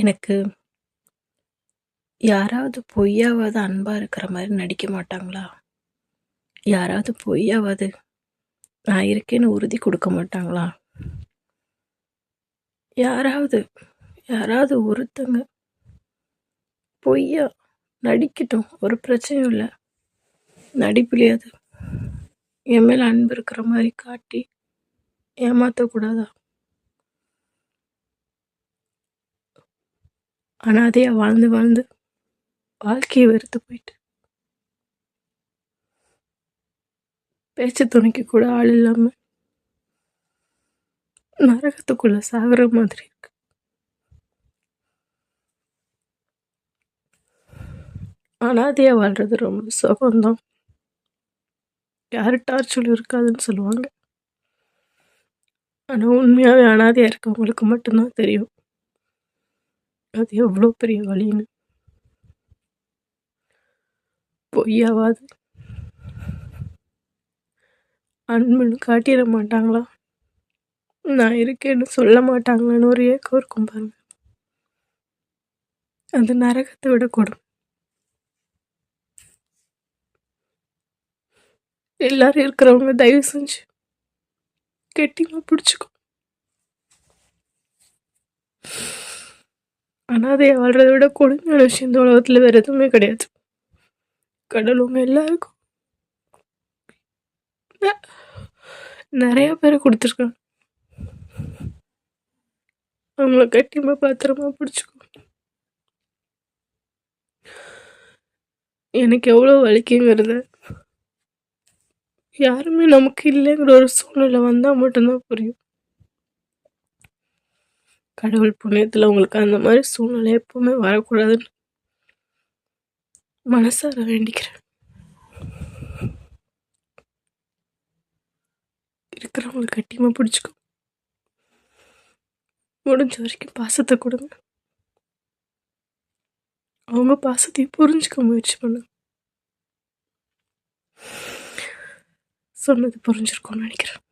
எனக்கு யாராவது பொய்யாவது அன்பாக இருக்கிற மாதிரி நடிக்க மாட்டாங்களா? யாராவது பொய்யாவது நான் இருக்கேன்னு உறுதி கொடுக்க மாட்டாங்களா? யாராவது யாராவது ஒருத்தங்க பொய்யா நடிக்கட்டும் ஒரு பிரச்சனையும் இல்லை. நடிப்புலையாது என் மேலே அன்பு இருக்கிற மாதிரி காட்டி ஏமாற்றக்கூடாதா அனாதையா வாழ்ந்து வாழ்ந்து வாழ்க்கையை வெறுத்து போயிட்டு. பேச்சு துணைக்கு கூட ஆள் இல்லாமல் நரகத்துக்குள்ள சாகுற மாதிரி இருக்கு. அனாதையா வாழ்றது ரொம்ப சுகம்தான். யாரு டார்ச்சல் இருக்காதுன்னு சொல்லுவாங்க. ஆனால் உண்மையாகவே அனாதையாக இருக்கவங்களுக்கு மட்டும்தான் தெரியும். அது எவ்வளோ பெரிய வழின்னு. பொய்யாவாது. அன்புன்னு காட்டிட மாட்டாங்களா? நான் இருக்கேன்னு சொல்ல மாட்டாங்களான்னு ஒரு ஏக்கம் இருக்கும் பாருங்க. அது நரகத்தை விட கொடும் எல்லாரும் இருக்கிறவங்க தயவு செஞ்சு கெட்டிமா பிடிச்சிக்கோ. அனாதையை வாழ்றதை விட கொடுமையான விஷயம் இந்த உலகத்தில் வேறு எதுவுமே கிடையாது. கடல் உங்க எல்லாருக்கும் நிறையா நிறைய கொடுத்துருக்காங்க. அவங்கள கட்டியமா பாத்திரமா பிடிச்சிக்கோ. எனக்கு எவ்வளோ வலிக்குங்கிறத யாருமே நமக்கு இல்லைங்கிற ஒரு சூழ்நிலை வந்தால் மட்டும்தான் புரியும். கடவுள் புண்ணியத்தில் உங்களுக்கு அந்த மாதிரி சூழ்நிலை எப்பவுமே வரக்கூடாதுன்னு மனசார வேண்டிக்கிறேன். இருக்கிறவங்களை கட்டியமாக பிடிச்சிக்கோ. முடிஞ்ச வரைக்கும் பாசத்தை கொடுங்க. அவங்க பாசத்தையும் புரிஞ்சுக்க முயற்சி பண்ணுங்க. சொன்னது புரிஞ்சிருக்கோம்னு நினைக்கிறேன்.